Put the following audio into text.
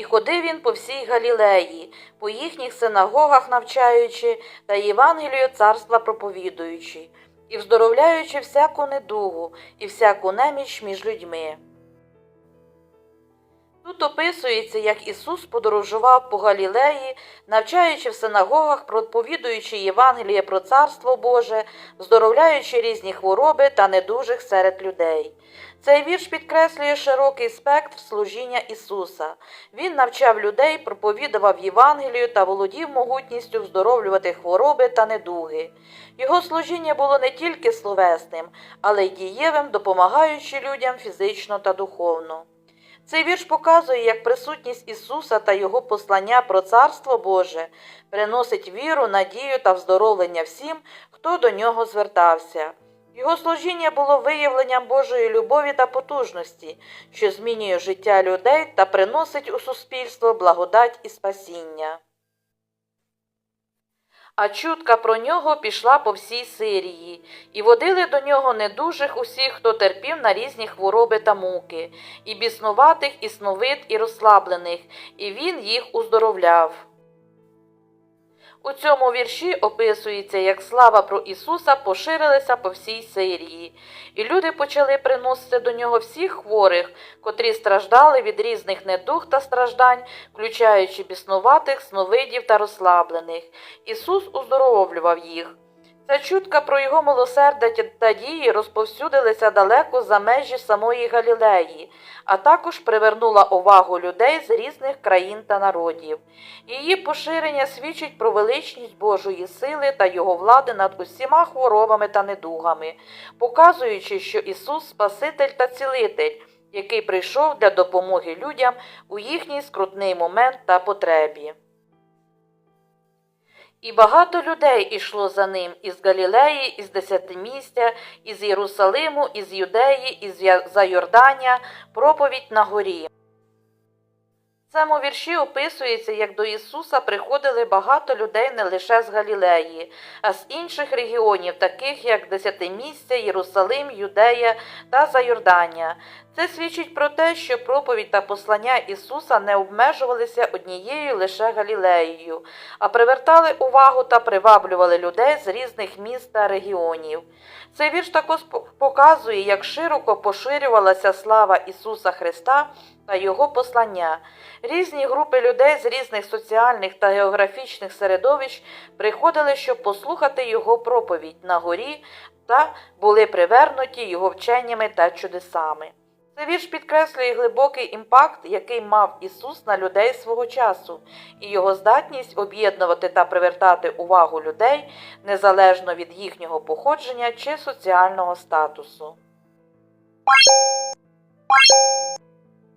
І ходив він по всій Галілеї, по їхніх синагогах навчаючи та Євангелію царства проповідуючи, і вздоровляючи всяку недугу і всяку неміч між людьми. Тут описується, як Ісус подорожував по Галілеї, навчаючи в синагогах, проповідуючи Євангеліє про Царство Боже, здоровляючи різні хвороби та недужих серед людей. Цей вірш підкреслює широкий спектр служіння Ісуса. Він навчав людей, проповідував Євангелію та володів могутністю вздоровлювати хвороби та недуги. Його служіння було не тільки словесним, але й дієвим, допомагаючи людям фізично та духовно. Цей вірш показує, як присутність Ісуса та Його послання про Царство Боже приносить віру, надію та вздоровлення всім, хто до нього звертався. Його служіння було виявленням Божої любові та потужності, що змінює життя людей та приносить у суспільство благодать і спасіння. А чутка про нього пішла по всій Сирії, і водили до нього недужих усіх, хто терпів на різні хвороби та муки, і біснуватих, і сновид, і розслаблених, і він їх уздоровляв. У цьому вірші описується, як слава про Ісуса поширилася по всій Сирії, і люди почали приносити до нього всіх хворих, котрі страждали від різних недуг та страждань, включаючи біснуватих, сновидів та розслаблених. Ісус уздоровлював їх. Ця чутка про його милосердя та дії розповсюдилися далеко за межі самої Галілеї, а також привернула увагу людей з різних країн та народів. Її поширення свідчить про величність Божої сили та його влади над усіма хворобами та недугами, показуючи, що Ісус Спаситель та Цілитель, який прийшов для допомоги людям у їхній скрутний момент та потребі. І багато людей ішло за ним із Галілеї, із Десятимістя, із Єрусалиму, із Юдеї, із Зайордання, проповідь на горі. Цьому вірші описується, як до Ісуса приходили багато людей не лише з Галілеї, а з інших регіонів, таких як Десятимістя, Єрусалим, Юдея та Зайордання. Це свідчить про те, що проповідь та послання Ісуса не обмежувалися однією лише Галілеєю, а привертали увагу та приваблювали людей з різних міст та регіонів. Цей вірш також показує, як широко поширювалася слава Ісуса Христа та Його послання. Різні групи людей з різних соціальних та географічних середовищ приходили, щоб послухати Його проповідь на горі та були привернуті Його вченнями та чудесами. Цей вірш підкреслює глибокий імпакт, який мав Ісус на людей свого часу, і його здатність об'єднувати та привертати увагу людей незалежно від їхнього походження чи соціального статусу.